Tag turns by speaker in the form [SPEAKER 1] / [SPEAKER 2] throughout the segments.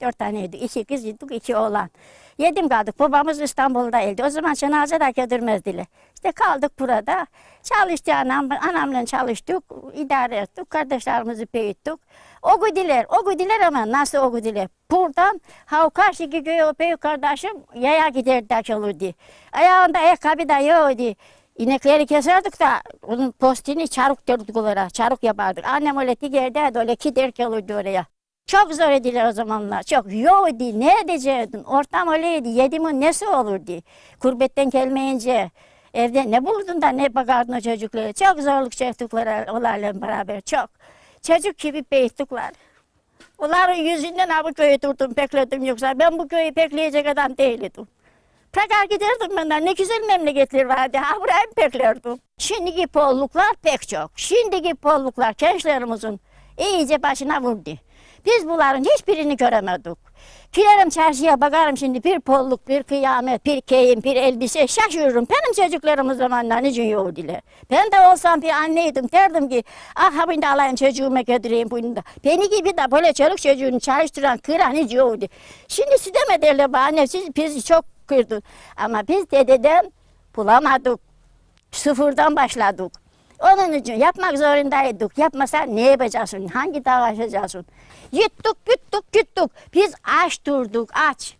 [SPEAKER 1] dört taneydi. İki kız idik, iki oğlan. Yedim kaldık. Babamız İstanbul'da öldü. O zaman cenaze de götürmezdiler. İşte kaldık burada. Çalıştı anam, anamla çalıştık, idare ettik, kardeşlerimizi büyüttük. O güdüler, o güdüler ama nasıl o güdüler? Buradan ha karşıki köye o büyük kardeşim yaya giderdik olurdu. Ayağında ayakkabı da yoktu. İnekleri keserdik da onun postini çarık derdik onlara, çarık yapardık. Annem öyle digerdi, öyle gider olurdu oraya. Çok zor ediler o zamanlar. Çok yoktu. Ne edecektin? Ortam öyleydi. Yedimin nesi olurdu? Kurbetten gelmeyince evde ne buldun da ne bakardın o çocuklara. Çok zorluk çektikler onlarla beraber. Çok. Çocuk gibi büyüttükler. Onların yüzünden bu köyü durdum, bekledim yoksa ben bu köyü bekleyecek adam değildim. Tekrar giderdim ben de. Ne güzel memleketler vardı. Ha burayı beklerdim. Şimdiki polluklar pek çok. Şimdiki polluklar gençlerimizin iyice başına vurdu. Biz bunların hiçbirini göremedik. Girerim çarşıya bakarım şimdi bir polluk, bir kıyamet, bir keyim, bir elbise şaşırırım. Benim çocuklarımız zamanlar niçin yoktular. Ben de olsam bir anneydim derdim ki ah bunu da alayım çocuğuma götüreyim bunu da. Beni gibi de böyle çocuk çocuğunu çalıştıran kıran hiç yoktu. Şimdi siz deme derler bana anne siz bizi çok kırdın. Ama biz dededen bulamadık. Sıfırdan başladık. Onun için yapmak zorundaydık. Yapmasan ne yapacaksın? Hangi dağa aşacaksın? Yuttuk, yuttuk, yuttuk. Biz aç durduk, aç.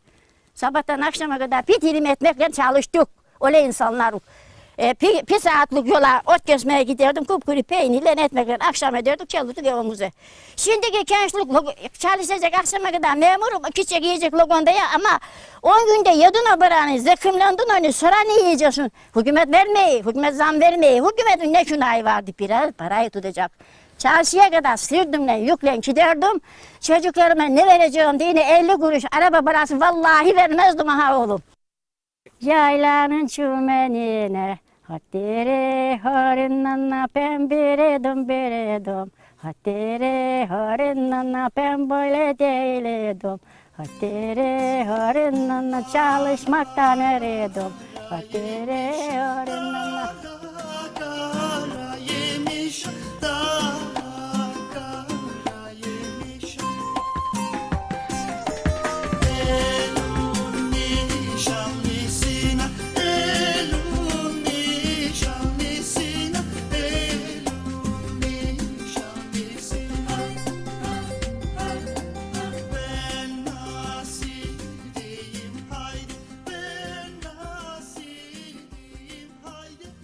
[SPEAKER 1] Sabahtan akşama kadar bir dilim ekmekle çalıştık. Öyle insanlar. E, bir, bir saatlik yola ot kesmeye giderdim. Kupkuru peynirle ekmekle akşam ederdik, çalıştık evimize. Şimdiki gençlik çalışacak akşama kadar memurum. Küçük yiyecek logondaya ama 10 günde yedin o paranı, zekimlendin onu, sonra ne yiyeceksin? Hükümet vermeyi, hükümet zam vermeyi, hükümetin ne günahı vardı? Biraz parayı tutacak. Çarşıya kadar sırtımla yükle giderdim. Çocuklarıma ne vereceğim diye 50 kuruş araba parası vallahi vermezdim ha oğlum. Yaylanın çümenine Hattire harinnana ben biredim biredim Hattire harinnana ben böyle değildim Hattire harinnana çalışmaktan eredim. Hattire harinnana
[SPEAKER 2] kara yemiş da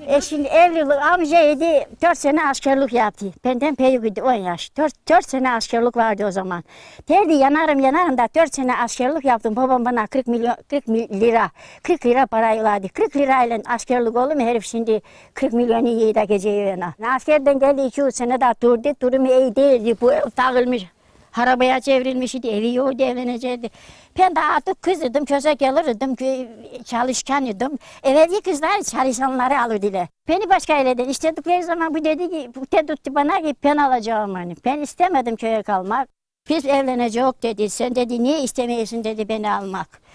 [SPEAKER 1] E şimdi 50 yıllık amcaydı 4 sene askerlik yaptı. Benden büyüktü 10 yaş. 4, 4 sene askerlik vardı o zaman. Derdi yanarım yanarım da 4 sene askerlik yaptım. Babam bana 40 milyon 40 mil- lira 40 lira para verdi. 40 lirayla askerlik oldu mu herif şimdi 40 milyonu yiyor da geceyi yana. Askerden geldi 2-3 sene daha durdu. Durumu iyi değildi. Bu dağılmış. Arabaya çevrilmiş idi, evi yoktu, evlenecekti. Ben de artık kız idim, köze gelirdim, çalışkan idim. Evvelki kızlar çalışanları alırdılar. Beni başka aileden istedikleri zaman bu dedi ki, bu tedutti bana ki ben alacağım hani. Ben istemedim köye kalmak. Biz evleneceğiz dedi, sen dedi niye istemiyorsun dedi beni almak.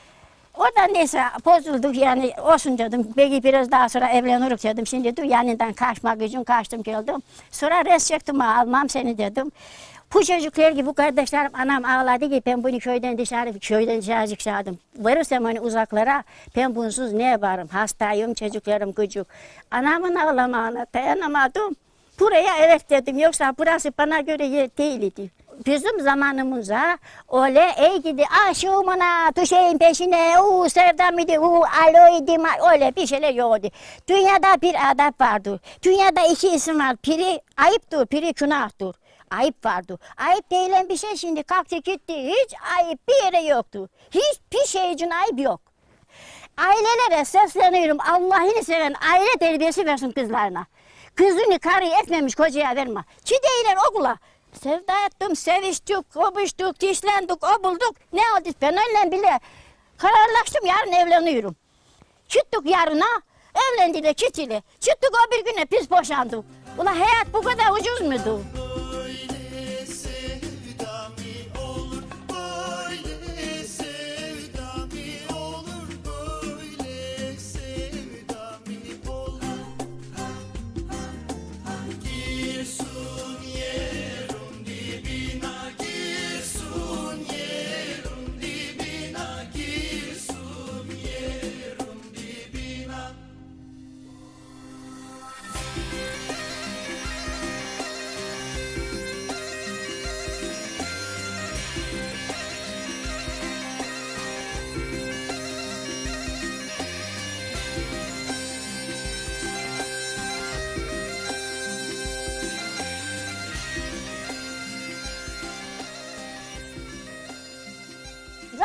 [SPEAKER 1] Oradan neyse bozulduk yani olsun dedim. Belki biraz daha sonra evleniriz dedim. Şimdi dur yanından kaçmak için kaçtım geldim. Sonra res çektim almam seni dedim. Bu çocuklar gibi bu kardeşlerim anam ağladı ki ben bunu köyden dışarı köyden dışarı çıkardım. Verirsem onu uzaklara ben bunsuz ne yaparım? Hastayım çocuklarım küçük. Anamın ağlamağına dayanamadım. Buraya evet dedim yoksa burası bana göre yer değildi. Bizim zamanımıza öyle ey gidi aşığımına düşeyim peşine u sevdam idi u alo idi öyle bir şeyler yoktu. Dünyada bir adap vardır. Dünyada iki isim var. Biri ayıptır, biri günahtır. Ayıp vardı. Ayıp denilen bir şey şimdi kalktı gitti. Hiç ayıp bir yere yoktu. Hiçbir şey için ayıp yok. Ailelere sesleniyorum. Allah'ını seven aile terbiyesi versin kızlarına. Kızını karı etmemiş kocaya verme. Çideyle okula. Sevda ettim, seviştik, kopuştuk, dişlendik, o bulduk. Ne oldu? Ben öyle bile kararlaştım yarın evleniyorum. Çıktık yarına, evlendiler çitiyle. Çıktık o bir güne pis boşandık. Ula hayat bu kadar ucuz muydu?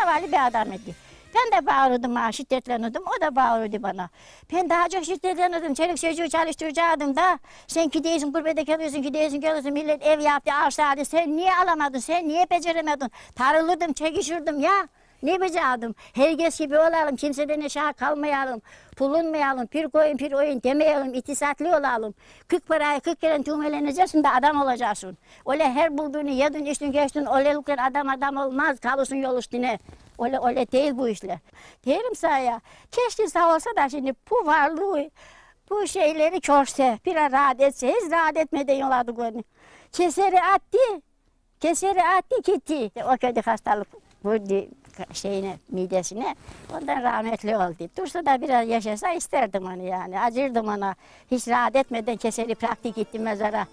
[SPEAKER 1] Zavallı bir adam idi. Ben de bağırıyordum ha, şiddetleniyordum. O da bağırıyordu bana. Ben daha çok şiddetleniyordum. Çelik çocuğu çalıştıracaktım da. Sen gidiyorsun gurbete kalıyorsun, gidiyorsun geliyorsun. Millet ev yaptı, arsa aldı. Sen niye alamadın, sen niye beceremedin? Tarılırdım, çekişirdim ya. Ne becerdim? Herkes gibi olalım, kimseden aşağı kalmayalım. Bulunmayalım, pir koyun pir oyun demeyelim, itisatlı olalım. Kırk parayı kırk kere tümeleneceksin de adam olacaksın. Öyle her bulduğunu yedin, içtin, geçtin, öylelikle adam adam olmaz, kalırsın yol üstüne. Öyle, öyle değil bu işler. Diyelim sana ya, keşke sağ olsa da şimdi bu varlığı, bu şeyleri körse, bir rahat etse, hiç rahat etmeden yoladı onu. Keseri attı, keseri attı gitti. O kötü hastalık vurdu şeyine, midesine. Ondan rahmetli oldu. Dursa da biraz yaşasa isterdim onu yani. Acırdım ona. Hiç rahat etmeden keseri bıraktı gitti mezara.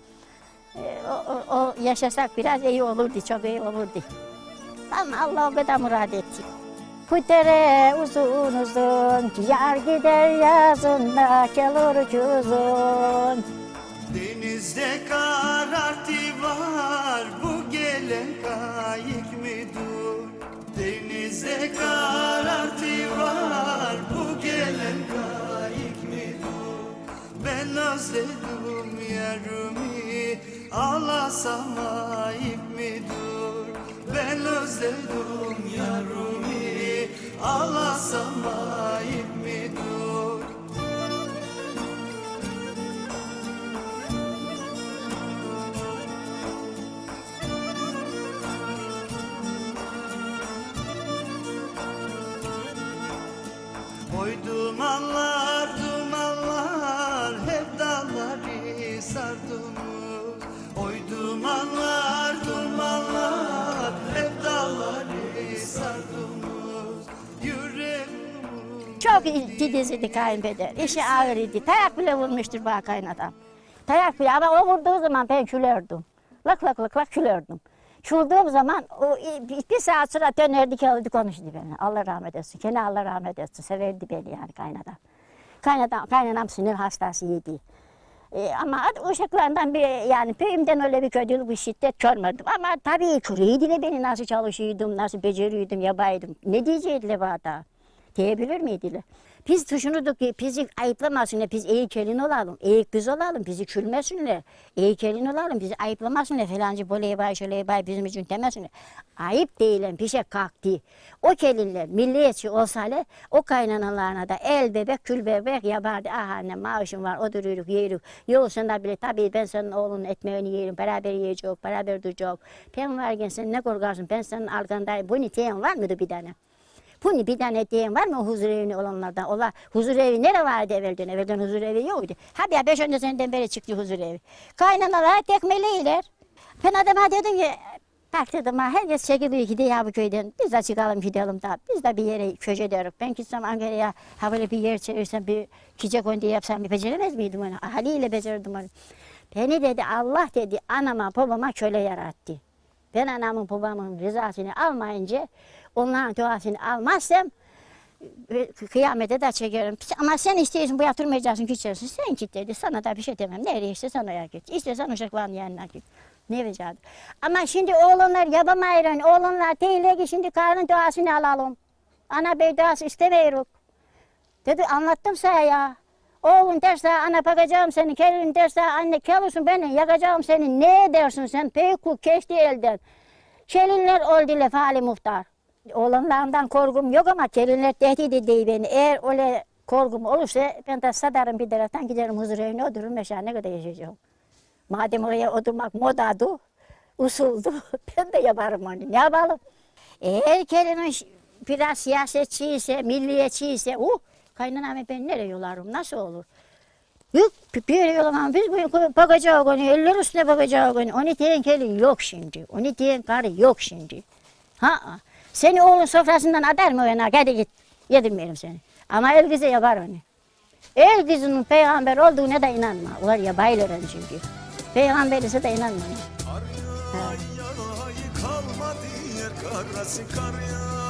[SPEAKER 1] Ee, o, o, o yaşasak biraz iyi olurdu, çok iyi olurdu. Ama Allah o kadar murad etti. Bu dere uzun uzun, yar gider yazında, gelir uzun.
[SPEAKER 2] Denizde karartı var bu gelen Karartı var bu gelen kayık mıdır? Ben özledim yarımı ağlasam ayıp mıdır? Ben özledim yarımı ağlasam ayıp
[SPEAKER 1] Çok titizdi kayınpeder. İşi ağır idi. Tayak bile vurmuştur bana kaynatam. Tayak bile ama o vurduğu zaman ben külerdim. Lak lak lak lak külerdim. Küldüğüm zaman o bir, saat sonra dönerdi geldi konuştu beni. Allah rahmet etsin. Gene Allah rahmet etsin. Severdi beni yani kaynatam. Kaynatam, kaynanam sinir hastasıydı. Ee, ama uşaklarından bir yani büyümden öyle bir kötülük bir şiddet görmedim. Ama tabii de beni nasıl çalışıyordum, nasıl beceriyordum, yabaydım. Ne diyecektiler bana? Diyebilir miydiler? Biz düşünürdük ki bizi ayıplamasınlar, biz iyi gelin olalım, iyi kız olalım, bizi külmesinler, iyi gelin olalım, bizi ayıplamasınlar falancı böyle yapay şöyle yapay bizim için demesinler. Ayıp değilim, bir şey kalktı. O gelinler milliyetçi olsalar o kaynanalarına da el bebek, kül bebek yapardı. Ah anne maaşım var, otururuk, yiyiruk. Yoksa da bile tabii ben senin oğlunun ekmeğini yerim, beraber yiyeceğiz, beraber duracağız. Ben varken sen ne korkarsın, ben senin arkandayım. Bu niteyen var mıydı bir tane? Bunu bir tane diyen var mı huzur evini olanlardan? Ola huzur evi nere vardı evvelden? Evvelden huzur evi yoktu. Hadi ya beş on seneden beri çıktı huzur evi. Kaynanalar tekmeleyler. Ben adama dedim ki bak dedim ha herkes çekiliyor gidiyor ya bu köyden. Biz de çıkalım gidelim da biz de bir yere köşe diyoruz. Ben gitsem Ankara'ya ha böyle bir yer çevirsem bir kice kondi yapsam bir beceremez miydim onu? Haliyle becerdim onu. Beni dedi Allah dedi anama babama köle yarattı. Ben anamın babamın rızasını almayınca onların duasını almazsam e, kıyamete de çekerim. Ama sen istiyorsun bu yatırmayacaksın gideceksin. Sen git dedi. Sana da bir şey demem. Nereye istiyorsan oraya git. İstiyorsan uşakların yanına git. Ne rica Ama şimdi oğlanlar yapamayırın. Oğlanlar değil ki şimdi karnın duasını alalım. Ana bey duası istemiyoruz. Dedi anlattım sana ya. Oğlun derse ana bakacağım seni, gelin derse anne kalıyorsun beni yakacağım seni. Ne edersin sen? Peyku geçti elden. Gelinler oldu lefali muhtar. Oğlanlarımdan korkum yok ama gelinler tehdit ediyor beni. Eğer öyle korkum olursa ben de sadarım bir taraftan giderim huzur evine otururum yaşar ne kadar yaşayacağım. Madem oraya oturmak modadı, usuldu ben de yaparım onu. Ne yapalım? Eğer ş- biraz siyasetçi ise, milliyetçi ise, uh, kaynanamı ben nereye yolarım, nasıl olur? Yok, bir yere yolamam. Biz bu bakacağız onu, eller üstüne bakacağız onu. Onu diyen gelin yok şimdi. Onu diyen karı yok şimdi. Ha, seni oğlun sofrasından atar mı öyle? Hadi git, yedirmeyelim seni. Ama el kızı yapar onu. El kızının peygamber olduğuna da inanma. Onlar yabaylar onu çünkü. Peygamber ise de inanma.
[SPEAKER 2] Kar yağay kalmadı yer karası Kar yağay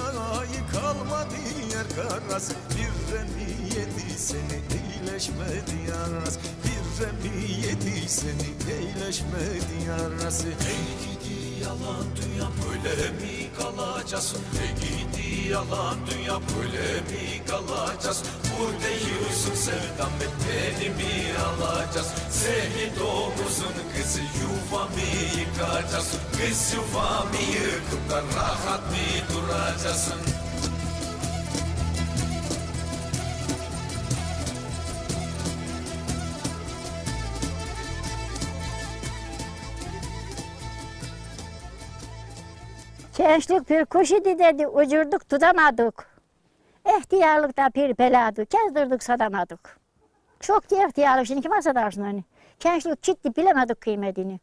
[SPEAKER 2] yağay kalmadı yer karası Bir remi yedi seni iyileşmedi yaras Bir remi yedi seni iyileşmedi yarası Hey gidi
[SPEAKER 3] yalan dünya böyle mi kalacağız? E gidi yalan dünya böyle mi kalacağız? Bu değilsin sevdam et beni mi alacağız? Seni yuvamı yıkacağız. Kız yuvamı yıkıp da rahat mı duracaksın?
[SPEAKER 1] Gençlik bir kuş dedi, uçurduk tutamadık. İhtiyarlıkta bir beladı, kezdirdik satamadık. Çok da ihtiyarlık, şimdi kime satarsın onu? Gençlik gitti, bilemedik kıymetini.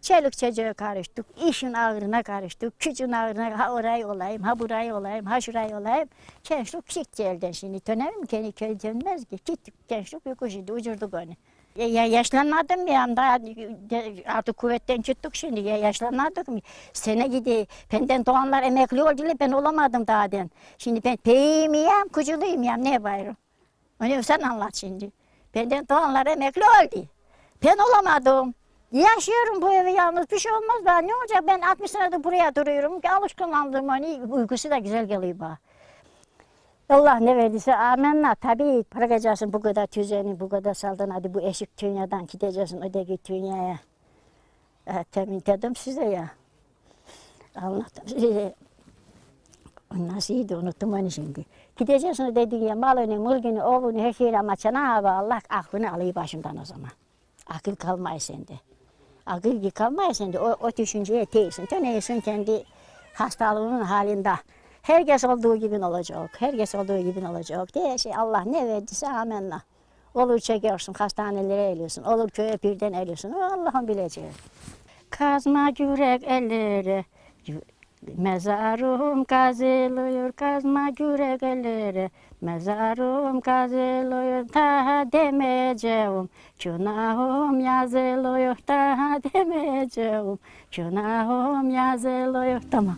[SPEAKER 1] Çelik çocuğa karıştık, işin ağırına karıştık, gücün ağırına ha orayı olayım, ha burayı olayım, ha şurayı olayım. Gençlik gitti elden şimdi, döner mi kendi köy dönmez ki. Gittik, gençlik bir kuş idi, uçurduk onu. Ya, ya yaşlanmadım ya, daha de- artık kuvvetten çıktık şimdi, ya yaşlanmadık mı? Sene gidi, benden doğanlar emekli oldular, ben olamadım daha den. Şimdi ben peyim yiyem, kuculuyum ya, ne bayram? Onu sen anlat şimdi. Benden doğanlar emekli oldu. Ben olamadım. Yaşıyorum bu evi yalnız bir şey olmaz bana. Ne olacak ben 60 senedir buraya duruyorum. Alışkınlandım hani uykusu da güzel geliyor bana. Allah ne verdiyse amenna. Tabii bırakacaksın bu kadar tüzeni, bu kadar saltanatı, bu eşik dünyadan gideceksin öteki dünyaya. Evet, temin dedim size ya. Anlattım size. Nasıldı unuttum onu şimdi. Gideceksin öteki dünyaya malını, mülkünü, oğlunu, her şeyi ama Cenab-ı Allah aklını alıyor başından o zaman. Akıl kalmıyor sende. Akıl kalmıyor sende. O, o düşünceye değilsin. Dönüyorsun kendi hastalığının halinde. Herkes olduğu gibi olacak. Herkes olduğu gibi olacak. Diye şey Allah ne verdiyse amenna. Olur çekersin, hastanelere eliyorsun. Olur köye birden eliyorsun. O Allah'ın bileceği. Kazma yürek elleri, mezarım kazılıyor, kazma yürek elleri, mezarım kazılıyor, daha demeyeceğim, günahım yazılıyor, daha demeyeceğim, günahım yazılıyor, tamam.